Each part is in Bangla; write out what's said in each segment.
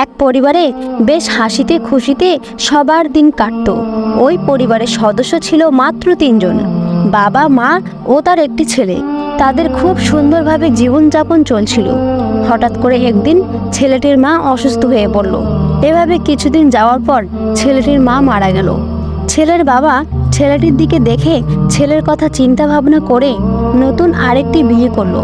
এক পরিবারে বেশ হাসিতে খুশিতে সবার দিন কাটত। ওই পরিবারের সদস্য ছিল মাত্র তিনজন, বাবা, মা ও তার একটি ছেলে। তাদের খুব সুন্দরভাবে জীবনযাপন চলছিল। হঠাৎ করে একদিন ছেলেটির মা অসুস্থ হয়ে পড়ল। এভাবে কিছুদিন যাওয়ার পর ছেলেটির মা মারা গেল। ছেলের বাবা ছেলেটির দিকে দেখে ছেলের কথা চিন্তা ভাবনা করে নতুন আরেকটি বিয়ে করল।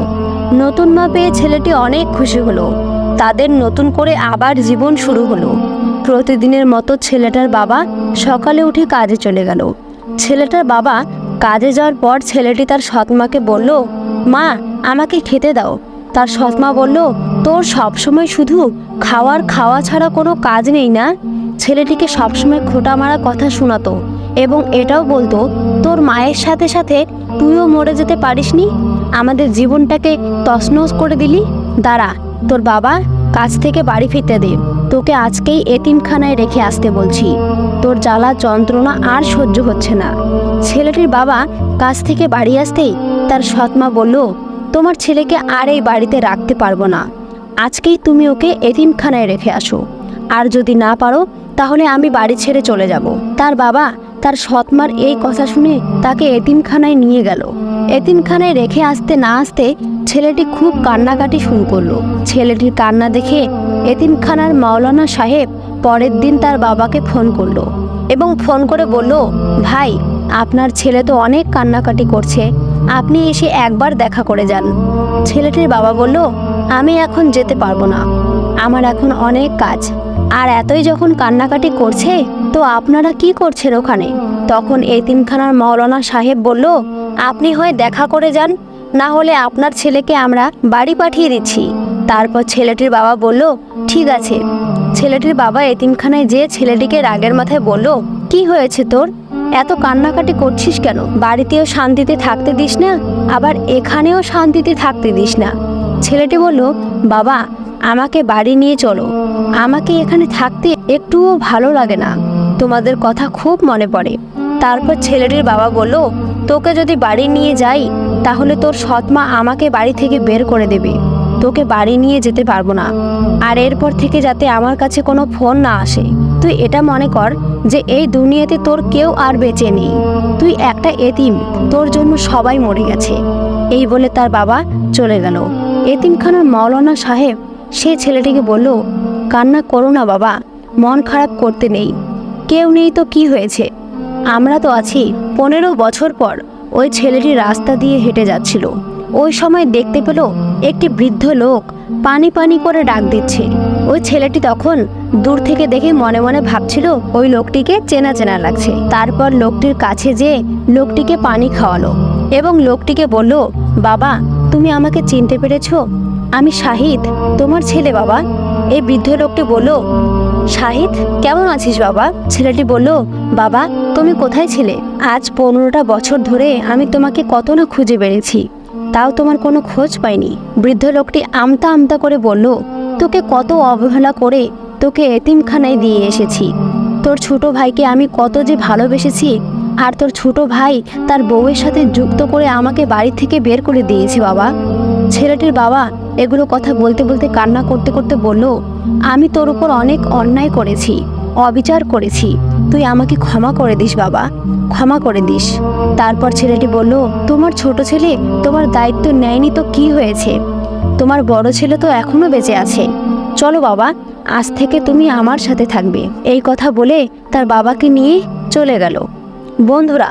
নতুন মা পেয়ে ছেলেটি অনেক খুশি হলো। তাদের নতুন করে আবার জীবন শুরু হলো। প্রতিদিনের মতো ছেলেটার বাবা সকালে উঠে কাজে চলে গেল। ছেলেটার বাবা কাজে যাওয়ার পর ছেলেটি তার সৎমাকে বলল, মা, আমাকে খেতে দাও। তার সৎমা বলল, তোর সবসময় শুধু খাওয়ার খাওয়া ছাড়া কোনো কাজ নেই না। ছেলেটিকে সবসময় খোটা মারা কথা শোনাতো এবং এটাও বলতো, তোর মায়ের সাথে সাথে তুইও মরে যেতে পারিসনি? আমাদের জীবনটাকে তছনছ করে দিলি? দাঁড়া তোর বাবা কাজ থেকে বাড়ি ফিরতে দে। তোকে আজকেই এতিমখানায় রেখে আসতে বলছি। তোর জ্বালা যন্ত্রণা আর সহ্য হচ্ছে না। ছেলেটির বাবা কাজ থেকে বাড়ি আসতেই তার সৎমা বলল, তোমার ছেলেকে আর এই বাড়িতে রাখতে পারব না। আজকেই তুমি ওকে এতিমখানায় রেখে আসো। আর যদি না পারো, তাহলে আমি বাড়ি ছেড়ে চলে যাব। তার বাবা তার সৎমার এই কথা শুনে তাকে এতিমখানায় নিয়ে গেল। এতিমখানায় রেখে আসতে না আসতে ছেলেটি খুব কান্নাকাটি শুরু করল। ছেলেটির কান্না দেখে এতিমখানার মাওলানা সাহেব পরের দিন তার বাবাকে ফোন করল এবং ফোন করে বলল, ভাই, আপনার ছেলে তো অনেক কান্নাকাটি করছে। আপনি এসে একবার দেখা করে যান। ছেলেটির বাবা বলল, আমি এখন যেতে পারব না। আমার এখন অনেক কাজ। আর এতই যখন কান্নাকাটি করছে, তো আপনারা কি করছেন ওখানে? তখন এই তিনখানার মৌলানা সাহেব বলল, আপনি হয় দেখা করে যান না হলে আপনার ছেলেকে আমরা বাড়ি পাঠিয়ে দিচ্ছি। তারপর ছেলেটির বাবা বলল, ঠিক আছে। ছেলেটির বাবা এতিমখানায় যেয়ে ছেলেটিকে রাগের মাথায় বলল, কি হয়েছে তোর? এত কান্নাকাটি করছিস কেন? বাড়িতেও শান্তিতে থাকতে দিস না, আবার এখানেও শান্তিতে থাকতে দিস না। ছেলেটি বলল, বাবা, আমাকে বাড়ি নিয়ে চলো। আমাকে এখানে থাকতে একটুও ভালো লাগে না। তোমাদের কথা খুব মনে পড়ে। তারপর ছেলেটির বাবা বলল, তোকে যদি বাড়ি নিয়ে যাই তাহলে তোর সৎমা আমাকে বাড়ি থেকে বের করে দেবে। তোকে বাড়ি নিয়ে যেতে পারব না। আর এরপর থেকে যাতে আমার কাছে কোনো ফোন না আসে। তুই এটা মনে কর যে এই দুনিয়াতে তোর কেউ আর বেঁচে নেই। তুই একটা এতিম, তোর জন্য সবাই মরে গেছে। এই বলে তার বাবা চলে গেল। এতিমখানার মৌলানা সাহেব সে ছেলেটিকে বলল, কান্না করো না বাবা, মন খারাপ করতে নেই। কেউ নেই তো কি হয়েছে? আমরা তো আছি পনেরো বছর পর। ওই ছেলেটি রাস্তা দিয়ে হেঁটে যাচ্ছিল। ওই সময় দেখতে পেল একটি বৃদ্ধ লোক পানি পানি করে ডাক দিচ্ছে। ওই ছেলেটি তখন দূর থেকে দেখে মনে মনে ভাবছিল, ওই লোকটিকে চেনা চেনা লাগছে। তারপর লোকটির কাছে যেয়ে লোকটিকে পানি খাওয়ালো এবং লোকটিকে বলল, বাবা, তুমি আমাকে চিনতে পেরেছ? আমি শাহিদ, তোমার ছেলে বাবা। এই বৃদ্ধ লোকটি বলল, শাহিদ, কেমন আছিস বাবা? ছেলেটি বলল, বাবা, তুমি কোথায় ছিলে? আজ পনেরোটা বছর ধরে আমি তোমাকে কত না খুঁজে বেড়েছি। তাও তোমার কোনো খোঁজ পাইনি। বৃদ্ধ লোকটি আমতা আমতা করে বলল, তোকে কত অবহেলা করে তোকে এতিমখানায় দিয়ে এসেছি। তোর ছোট ভাইকে আমি কত যে ভালোবেসেছি, আর তোর ছোট ভাই তার বউয়ের সাথে যুক্ত করে আমাকে বাড়ি থেকে বের করে দিয়েছে বাবা। ছেলেটির বাবা এগুলো কথা বলতে বলতে কান্না করতে করতে বলল, আমি তোর উপর অনেক অন্যায় করেছি, অবিচার করেছি। তুই আমাকে ক্ষমা করে দিস বাবা, ক্ষমা করে দিস। তারপর ছেলেটি বলল, তোমার ছোট ছেলে তোমার দায়িত্ব নেয়নি তো কি হয়েছে? তোমার বড় ছেলে তো এখনও বেঁচে আছে। চলো বাবা, আজ থেকে তুমি আমার সাথে থাকবে। এই কথা বলে তার বাবাকে নিয়ে চলে গেল। বন্ধুরা,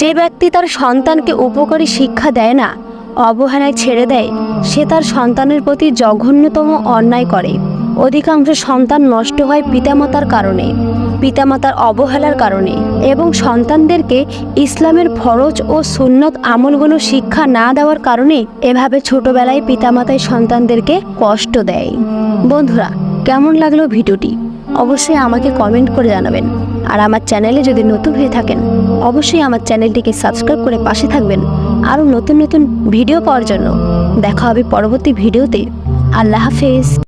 যে ব্যক্তি তার সন্তানকে উপকারী শিক্ষা দেয় না অবহেলায় ছেড়ে দেয়, সে তার সন্তানের প্রতি জঘন্যতম অন্যায় করে। অধিকাংশ সন্তান নষ্ট হয় পিতামাতার কারণে, পিতামাতার অবহেলার কারণে এবং সন্তানদেরকে ইসলামের ফরজ ও সুন্নত আমলগুলো শিক্ষা না দেওয়ার কারণে এভাবে ছোটবেলায় পিতামাতায় সন্তানদেরকে কষ্ট দেয়। বন্ধুরা, কেমন লাগল ভিডিওটি? অবশ্যই আমাকে কমেন্ট করে জানাবেন। আর আমার চ্যানেলে যদি নতুন হয়ে থাকেন, অবশ্যই আমার চ্যানেলটিকে সাবস্ক্রাইব করে পাশে থাকবেন। আরও নতুন নতুন ভিডিও পাওয়ার জন্য। দেখা হবে পরবর্তী ভিডিওতে। আল্লাহ হাফেজ।